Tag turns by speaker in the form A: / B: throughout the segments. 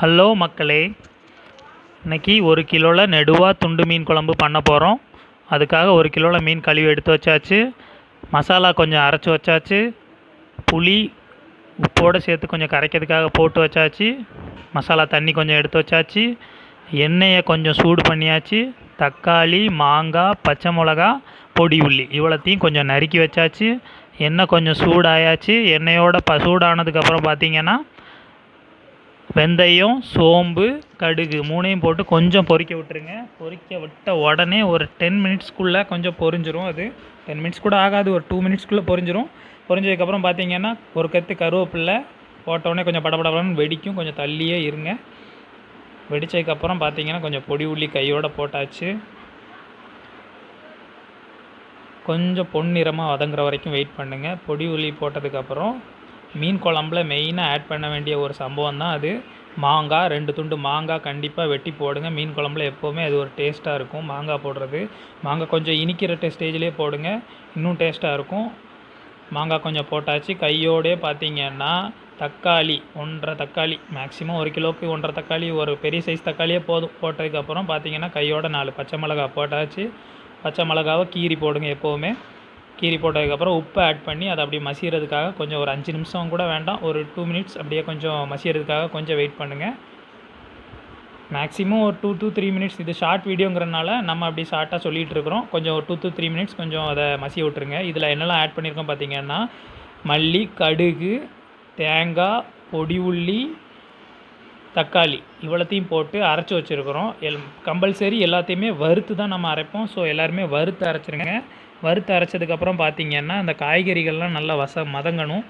A: Hello மக்களே இன்றைக்கி ஒரு கிலோவில் நெடுவாக துண்டு மீன் குழம்பு பண்ண போகிறோம் அதுக்காக ஒரு கிலோவில் மீன் கழுவி எடுத்து வச்சாச்சு. மசாலா கொஞ்சம் அரைச்சி வச்சாச்சு. புளி உப்போடு சேர்த்து கொஞ்சம் கரைக்கிறதுக்காக போட்டு வச்சாச்சு. மசாலா தண்ணி கொஞ்சம் எடுத்து வச்சாச்சு. எண்ணெயை கொஞ்சம் சூடு பண்ணியாச்சு. தக்காளி மாங்காய் பச்சை மிளகா பொடி உள்ளி இவ்வளோத்தையும் கொஞ்சம் நறுக்கி வச்சாச்சு. எண்ணெய் கொஞ்சம் சூடாயாச்சு. எண்ணெயோட ப சூடானதுக்கப்புறம் பார்த்தீங்கன்னா வெந்தயம் சோம்பு கடுகு மூணையும் போட்டு கொஞ்சம் பொறிக்க விட்டுருங்க. பொறிக்க விட்ட உடனே ஒரு டென் மினிட்ஸ்க்குள்ளே கொஞ்சம் பொரிஞ்சிரும் அது. டென் மினிட்ஸ் கூட ஆகாது ஒரு டூ மினிட்ஸ்க்குள்ளே பொரிஞ்சிரும் பொரிஞ்சதுக்கப்புறம் பார்த்தீங்கன்னா ஒரு கத்து கருவேப்பில்லை போட்டோடனே கொஞ்சம் படபடபடன்னு வெடிக்கும். கொஞ்சம் தள்ளியே இருங்க. வெடித்ததுக்கப்புறம் பார்த்தீங்கன்னா கொஞ்சம் பொடி உள்ளி கையோடு போட்டாச்சு. கொஞ்சம் பொன்னிறமாக வதங்குற வரைக்கும் வெயிட் பண்ணுங்கள் பொடி உள்ளி போட்டதுக்கப்புறம் மீன் குழம்புல மெயினாக ஆட் பண்ண வேண்டிய ஒரு சம்பவம் தான் அது. மாங்காய் ரெண்டு துண்டு மாங்காய் கண்டிப்பாக வெட்டி போடுங்க. மீன் குழம்புல எப்போவுமே அது ஒரு டேஸ்ட்டாக இருக்கும் மாங்காய் போடுறது. மாங்காய் கொஞ்சம் இனிக்கிற ஸ்டேஜ்லேயே போடுங்க இன்னும் டேஸ்ட்டாக இருக்கும். மாங்காய் கொஞ்சம் போட்டாச்சு. கையோடே பார்த்தீங்கன்னா தக்காளி ஒன்றரை தக்காளி மேக்ஸிமம் ஒரு கிலோவுக்கு ஒன்றரை தக்காளி ஒரு பெரிய சைஸ் தக்காளியே போதும். போட்டதுக்கப்புறம் பார்த்தீங்கன்னா கையோட நாலு பச்சை மிளகா போட்டாச்சு. பச்சை மிளகாவை கீரி போடுங்க எப்போவுமே. கீரி போட்டதுக்கப்புறம் உப்பு ஆட் பண்ணி அதை அப்படியே மசிகிறதுக்காக கொஞ்சம் ஒரு அஞ்சு நிமிஷம் கூட வேண்டாம். ஒரு டூ மினிட்ஸ் அப்படியே கொஞ்சம் மசிகிறதுக்காக கொஞ்சம் வெயிட் பண்ணுங்கள் மேக்ஸிமம் ஒரு டூ டூ த்ரீ மினிட்ஸ் இது ஷார்ட் வீடியோங்கிறனால நம்ம அப்படி ஷார்ட்டாக சொல்லிகிட்டு இருக்கிறோம். கொஞ்சம் ஒரு டூ டூ த்ரீ மினிட்ஸ் கொஞ்சம் அதை மசிய விட்ருங்க இதில் என்னெல்லாம் ஆட் பண்ணியிருக்கோம் பார்த்தீங்கன்னா மல்லி கடுகு தேங்காய் பொடி உள்ளி தக்காளி இவ்வளோத்தையும் போட்டு அரைச்சி வச்சுருக்குறோம். எல் கம்பல்சரி எல்லாத்தையுமே வறுத்து தான் நம்ம அரைப்போம். ஸோ எல்லாருமே வறுத்து அரைச்சிருங்க. வறுத்து அரைச்சதுக்கப்புறம் பார்த்தீங்கன்னா அந்த காய்கறிகள்லாம் நல்லா வச மதங்கணும்.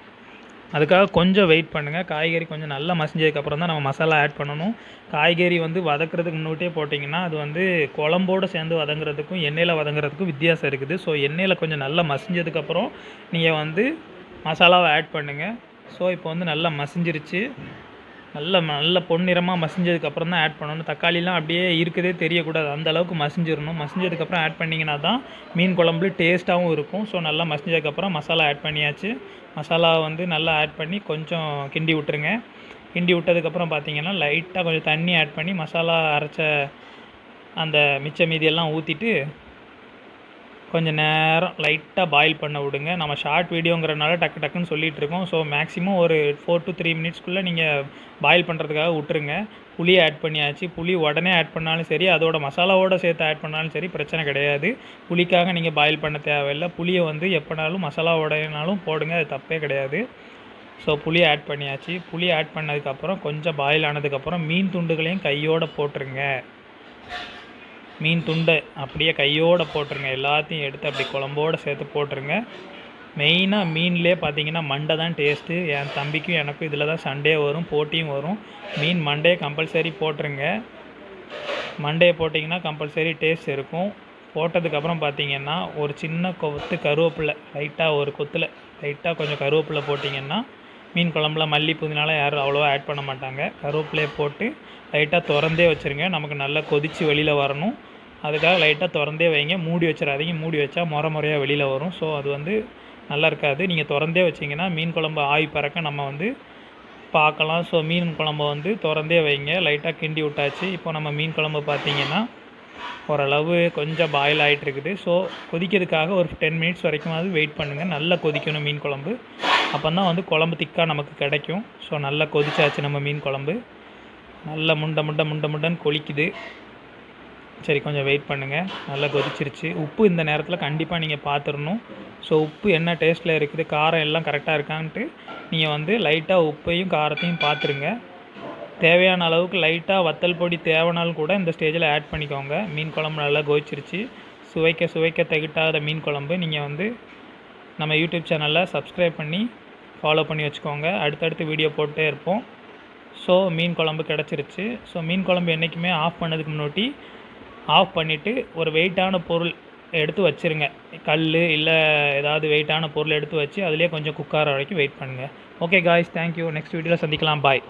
A: அதுக்காக கொஞ்சம் வெயிட் பண்ணுங்கள் காய்கறி கொஞ்சம் நல்லா மசிஞ்சதுக்கப்புறம் தான் நம்ம மசாலா ஆட் பண்ணணும். காய்கறி வந்து வதக்குறதுக்கு முன்னூட்டே போட்டிங்கன்னா அது வந்து குழம்போடு சேர்ந்து வதங்குறதுக்கும் எண்ணெயில் வதங்குறதுக்கும் வித்தியாசம் இருக்குது. ஸோ எண்ணெயில் கொஞ்சம் நல்லா மசிஞ்சதுக்கப்புறம் நீங்கள் வந்து மசாலாவை ஆட் பண்ணுங்கள் ஸோ இப்போ வந்து நல்லா மசிஞ்சிருச்சு. நல்ல நல்ல பொன்னிறமாக மசிஞ்சதுக்கப்புறம் தான் ஆட் பண்ணணும். தக்காளிலாம் அப்படியே இருக்கதே தெரியக்கூடாது. அந்த அளவுக்கு மசிஞ்சிடணும் மசிஞ்சதுக்கப்புறம் ஆட் பண்ணிங்கன்னா தான் மீன் குழம்பு டேஸ்ட்டாகவும் இருக்கும். ஸோ நல்லா மசிஞ்சதுக்கப்புறம் மசாலா ஆட் பண்ணியாச்சு. மசாலா வந்து நல்லா ஆட் பண்ணி கொஞ்சம் கிண்டி விட்டுருங்க. கிண்டி விட்டதுக்கப்புறம் பார்த்தீங்கன்னா லைட்டாக கொஞ்சம் தண்ணி ஆட் பண்ணி மசாலா அரைச்ச அந்த மிச்ச மீதியெல்லாம் ஊற்றிட்டு கொஞ்சம் நேரம் லைட்டாக பாயில் பண்ண விடுங்க. நம்ம ஷார்ட் வீடியோங்கிறனால டக்கு டக்குன்னு சொல்லிகிட்டு இருக்கோம். ஸோ மேக்ஸிமம் ஒரு ஃபோர் டு த்ரீ மினிட்ஸ்க்குள்ளே நீங்கள் பாயில் பண்ணுறதுக்காக விட்டுருங்க. புளி ஆட் பண்ணியாச்சு. புளி உடனே ஆட் பண்ணாலும் சரி அதோட மசாலாவோட சேர்த்து ஆட் பண்ணாலும் சரி பிரச்சனை கிடையாது. புளிக்காக நீங்கள் பாயில் பண்ண தேவையில்லை. புளியை வந்து எப்போனாலும் மசாலாவோடனாலும் போடுங்க. அது தப்பே கிடையாது. ஸோ புளி ஆட் பண்ணியாச்சு. புளி ஆட் பண்ணதுக்கப்புறம் கொஞ்சம் பாயில் ஆனதுக்கப்புறம் மீன் துண்டுகளையும் கையோடு போட்டுருங்க. மீன் துண்டை அப்படியே கையோடு போட்டுருங்க. எல்லாத்தையும் எடுத்து அப்படி குழம்போடு சேர்த்து போட்டுருங்க. மெயினாக மீன்லேயே பார்த்தீங்கன்னா மண்டை தான் டேஸ்ட்டு என் தம்பிக்கும் எனக்கும் இதில் தான் சண்டே வரும் போட்டியும் வரும். மீன் மண்டே கம்பல்சரி போட்டுருங்க. மண்டையை போட்டிங்கன்னா கம்பல்சரி டேஸ்ட் இருக்கும். போட்டதுக்கப்புறம் பார்த்தீங்கன்னா ஒரு சின்ன கொத்து கருவேப்பிலை லைட்டாக ஒரு கொத்தில் லைட்டாக கொஞ்சம் கருவேப்பிலை போட்டிங்கன்னா மீன் குழம்புல மல்லி புதினாலாம் யாரும் அவ்வளோவா ஆட் பண்ண மாட்டாங்க. கருவேப்பிலையை போட்டு லைட்டாக திறந்தே வச்சுருங்க. நமக்கு நல்லா கொதித்து வெளியில் வரணும். அதுக்காக லைட்டாக திறந்தே வைங்க. மூடி வச்சிடாதீங்க. மூடி வச்சா முறை முறையாக வெளியில் வரும். ஸோ அது வந்து நல்லா இருக்காது. நீங்கள் திறந்தே வச்சிங்கன்னா மீன் குழம்பு ஆய் பறக்க நம்ம வந்து பார்க்கலாம். ஸோ மீன் குழம்பு வந்து திறந்தே வைங்க. லைட்டாக கிண்டி விட்டாச்சு. இப்போ நம்ம மீன் குழம்பு பார்த்தீங்கன்னா ஓரளவு கொஞ்சம் பாயில் ஆகிட்டு இருக்குது ஸோ கொதிக்கிறதுக்காக ஒரு டென் மினிட்ஸ் வரைக்கும் அது வெயிட் பண்ணுங்கள் நல்லா கொதிக்கணும் மீன் குழம்பு. அப்போ தான் வந்து குழம்பு திக்காக நமக்கு கிடைக்கும். ஸோ நல்லா கொதிச்சாச்சு நம்ம மீன் குழம்பு. நல்லா முண்டை முண்டை முண்டை முண்டைன்னு கொளிக்குது சரி கொஞ்சம் வெயிட் பண்ணுங்கள் நல்லா கொதிச்சிருச்சு. உப்பு இந்த நேரத்தில் கண்டிப்பாக நீங்கள் பார்த்துடணும் ஸோ உப்பு என்ன டேஸ்ட்டில் இருக்குது காரம் எல்லாம் கரெக்டாக இருக்கான்ட்டு நீங்கள் வந்து லைட்டாக உப்பையும் காரத்தையும் பார்த்துருங்க தேவையான அளவுக்கு லைட்டாக வத்தல் பொடி தேவைனாலும் கூட இந்த ஸ்டேஜில் ஆட் பண்ணிக்கோங்க. மீன் குழம்பு நல்லா கொதிச்சிருச்சு. சுவைக்க சுவைக்க தகிட்டாத மீன் குழம்பு நீங்கள் வந்து நம்ம யூடியூப் சேனலில் சப்ஸ்கிரைப் பண்ணி ஃபாலோ பண்ணி வச்சுக்கோங்க. அடுத்தடுத்து வீடியோ போட்டே இருப்போம். ஸோ மீன் குழம்பு கிடச்சிருச்சு. ஸோ மீன் குழம்பு என்றைக்குமே ஆஃப் பண்ணதுக்கு முன்னாடி ஆஃப் பண்ணிவிட்டு ஒரு வெயிட்டான பொருள் எடுத்து வச்சுருங்க. கல் இல்லை ஏதாவது வெயிட்டான பொருள் எடுத்து வச்சு அதிலே கொஞ்சம் குக்கார வரைக்கும் வெயிட் பண்ணுங்கள் ஓகே காய்ஸ் தேங்க்யூ நெக்ஸ்ட் வீடியோவில் சந்திக்கலாம். பாய்